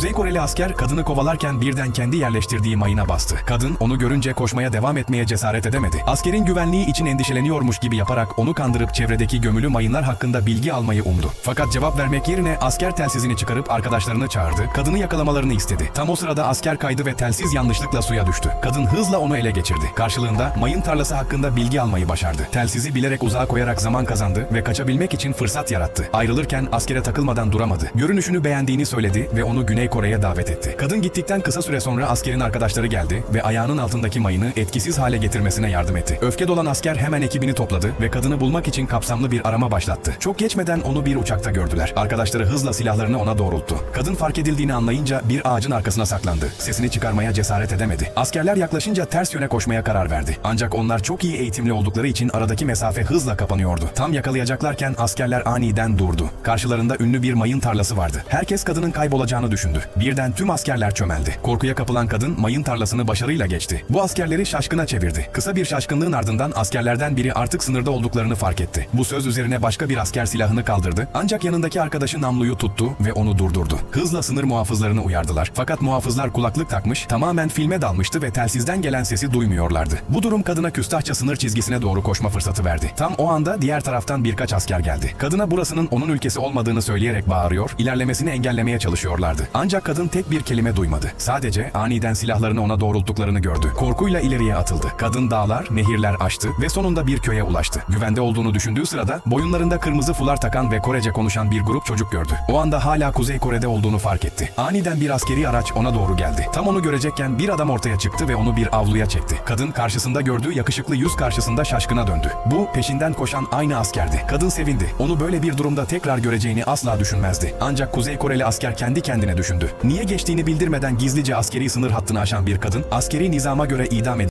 Kuzey Koreli asker kadını kovalarken birden kendi yerleştirdiği mayına bastı. Kadın onu görünce koşmaya devam etmeye cesaret edemedi. Askerin güvenliği için endişeleniyormuş gibi yaparak onu kandırıp çevredeki gömülü mayınlar hakkında bilgi almayı umdu. Fakat cevap vermek yerine asker telsizini çıkarıp arkadaşlarını çağırdı. Kadını yakalamalarını istedi. Tam o sırada asker kaydı ve telsiz yanlışlıkla suya düştü. Kadın hızla onu ele geçirdi. Karşılığında mayın tarlası hakkında bilgi almayı başardı. Telsizi bilerek uzağa koyarak zaman kazandı ve kaçabilmek için fırsat yarattı. Ayrılırken askere takılmadan duramadı. Görünüşünü beğendiğini söyledi ve onu Güney Kore'ye davet etti. Kadın gittikten kısa süre sonra askerin arkadaşları geldi ve ayağının altındaki mayını etkisiz hale getirmesine yardım etti. Öfke dolan asker hemen ekibini topladı ve kadını bulmak için kapsamlı bir arama başlattı. Çok geçmeden onu bir uçakta gördüler. Arkadaşları hızla silahlarını ona doğrulttu. Kadın fark edildiğini anlayınca bir ağacın arkasına saklandı. Sesini çıkarmaya cesaret edemedi. Askerler yaklaşınca ters yöne koşmaya karar verdi. Ancak onlar çok iyi eğitimli oldukları için aradaki mesafe hızla kapanıyordu. Tam yakalayacaklarken askerler aniden durdu. Karşılarında ünlü bir mayın tarlası vardı. Herkes kadının kaybolacağını düşündü. Birden tüm askerler çömeldi. Korkuya kapılan kadın mayın tarlasını başarıyla geçti. Bu askerleri şaşkına çevirdi. Kısa bir şaşkınlığın ardından askerlerden biri artık sınırda olduklarını fark etti. Bu söz üzerine başka bir asker silahını kaldırdı. Ancak yanındaki arkadaşı namluyu tuttu ve onu durdurdu. Hızla sınır muhafızlarını uyardılar. Fakat muhafızlar kulaklık takmış, tamamen filme dalmıştı ve telsizden gelen sesi duymuyorlardı. Bu durum kadına küstahça sınır çizgisine doğru koşma fırsatı verdi. Tam o anda diğer taraftan birkaç asker geldi. Kadına burasının onun ülkesi olmadığını söyleyerek bağırıyor, ilerlemesini engellemeye çalışıyorlardı. Ancak kadın tek bir kelime duymadı. Sadece aniden silahlarını ona doğrulttuklarını gördü. Korkuyla ileriye atıldı. Kadın dağlar, nehirler aştı ve sonunda bir köye ulaştı. Güvende olduğunu düşündüğü sırada boyunlarında kırmızı fular takan ve Korece konuşan bir grup çocuk gördü. O anda hala Kuzey Kore'de olduğunu fark etti. Aniden bir askeri araç ona doğru geldi. Tam onu görecekken bir adam ortaya çıktı ve onu bir avluya çekti. Kadın karşısında gördüğü yakışıklı yüz karşısında şaşkına döndü. Bu peşinden koşan aynı askerdi. Kadın sevindi. Onu böyle bir durumda tekrar göreceğini asla düşünmezdi. Ancak Kuzey Koreli asker kendi kendine düşündü. Niye geçtiğini bildirmeden gizlice askeri sınır hattını aşan bir kadın, askeri nizama göre idam edildi.